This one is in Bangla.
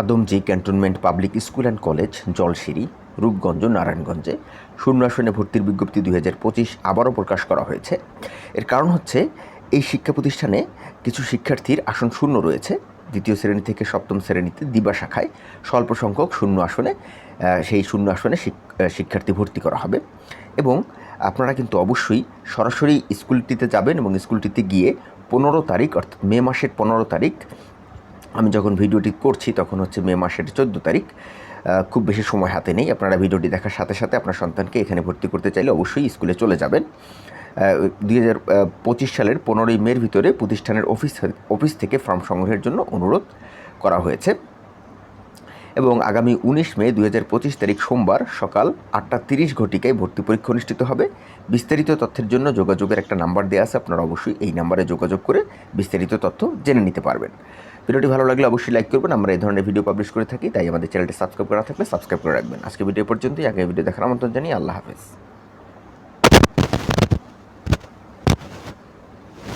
Adamjee cantonment public school and college Jolshiri Rupganj, নারায়ণগঞ্জে শূন্য আসনে ভর্তির বিজ্ঞপ্তি দুই হাজার পঁচিশ আবারও প্রকাশ করা হয়েছে। এর কারণ হচ্ছে, এই শিক্ষা প্রতিষ্ঠানে কিছু শিক্ষার্থীর আসন শূন্য রয়েছে। দ্বিতীয় শ্রেণি থেকে সপ্তম শ্রেণীতে দিবা শাখায় স্বল্প সংখ্যক শূন্য আসনে সেই শূন্য আসনে শিক্ষার্থী ভর্তি করা হবে। এবং আপনারা কিন্তু অবশ্যই সরাসরি স্কুলটিতে যাবেন এবং স্কুলটিতে গিয়ে পনেরো তারিখ অর্থাৎ মে মাসের পনেরো তারিখ আমি যখন ভিডিওটি করছি তখন হচ্ছে মে মাসের চোদ্দ তারিখ খুব বেশি সময় হাতে নেই। আপনারা ভিডিওটি দেখার সাথে সাথে আপনার সন্তানকে এখানে ভর্তি করতে চাইলে অবশ্যই স্কুলে চলে যাবেন। দুই হাজার পঁচিশ সালের পনেরোই মের ভিতরে প্রতিষ্ঠানের অফিস অফিস থেকে ফর্ম সংগ্রহের জন্য অনুরোধ করা হয়েছে। এবং আগামী উনিশ মে দুই হাজার পঁচিশ তারিখ সোমবার সকাল আটটা তিরিশ ঘটিকায় ভর্তি পরীক্ষা অনুষ্ঠিত হবে। বিস্তারিত তথ্যের জন্য যোগাযোগের একটা নাম্বার দেওয়া আছে, আপনারা অবশ্যই এই নাম্বারে যোগাযোগ করে বিস্তারিত তথ্য জেনে নিতে পারবেন। ভিডিওটি ভালো লাগলে অবশ্যই লাইক করবেন, আমরা এই ধরনের ভিডিও পাবলিশ করে থাকি, তাই আমাদের চ্যানেলটি সাবস্ক্রাইব করা থাকলে সাবস্ক্রাইব করে রাখবেন। আজকে ভিডিও পর্যন্তই আগে ভিডিও দেখার আমন্ত্রণ জানিয়ে আল্লাহ হাফেজ।